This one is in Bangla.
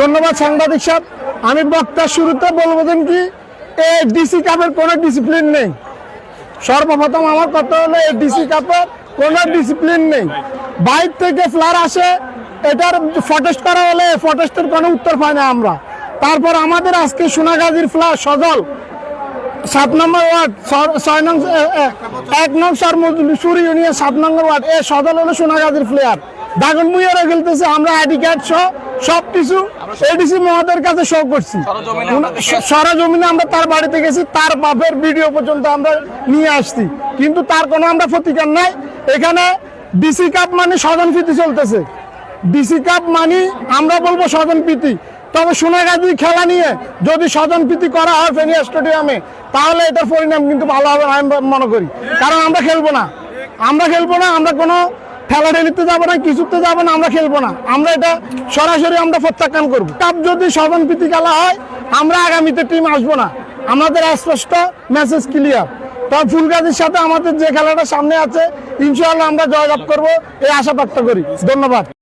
ধন্যবাদ সাংবাদিক সাহেব। আমি বক্তার শুরুতে বলব কি, এই ডিসি কাপের কোনো ডিসিপ্লিন নেই। সর্বপ্রথম আমার কথা হলো, এই ডিসি কাপের কোনো ডিসিপ্লিন নেই। বাইক থেকে ফ্লার আসে, এটার ফটেস্ট করা হলে ফটেস্টের কোনো উত্তর পাই না আমরা। তারপর আমাদের আজকে সোনাগাজীর ফ্লার সজল, সাত নম্বর ওয়ার্ড ছয় নং এক নং সর সুরি ইউনিয়ন, সাত নম্বর ওয়ার্ড। এ সদল হলো সোনাগাজীর দাগন মুইয়ারা খেলতেছে, আমরা আইডি কার্ড সহ সব কিছু এডিসি মহাদের কাছে শো করছি। সরজমিনে আমরা তার বাড়িতে গেছি তার বাপের ভিডিও পর্যন্ত আমরা নিয়ে আসছি। কিন্তু তার কোনো আমরা প্রতিকার নাই। এখানে ডিসি কাপ মানে স্বজন প্রীতি চলতেছে। ডিসি কাপ মানে আমরা বলব স্বজন প্রীতি। তবে সোনাগাজী খেলা নিয়ে যদি স্বজন প্রীতি করা হয় ফেনিয়া স্টেডিয়ামে তাহলে এটার পরিণাম কিন্তু ভালো হবে আমি মনে করি। কারণ আমরা খেলব না। আমরা খেলব না আমরা কোনো খেলা রেলিতে যাব না, কিছুতে যাব না, আমরা খেলব না। আমরা এটা সরাসরি আমরা প্রত্যাখ্যান করব। কাপ যদি সদন খেলা হয়, আমরা আগামীতে টিম আসব না। আমাদের স্পষ্ট মেসেজ ক্লিয়ার তবে ফুলগাজির সাথে আমাদের যে খেলাটা সামনে আছে, ইনশাআল্লাহ আমরা জয়লাভ করব, এই আশা ব্যক্ত করি। ধন্যবাদ।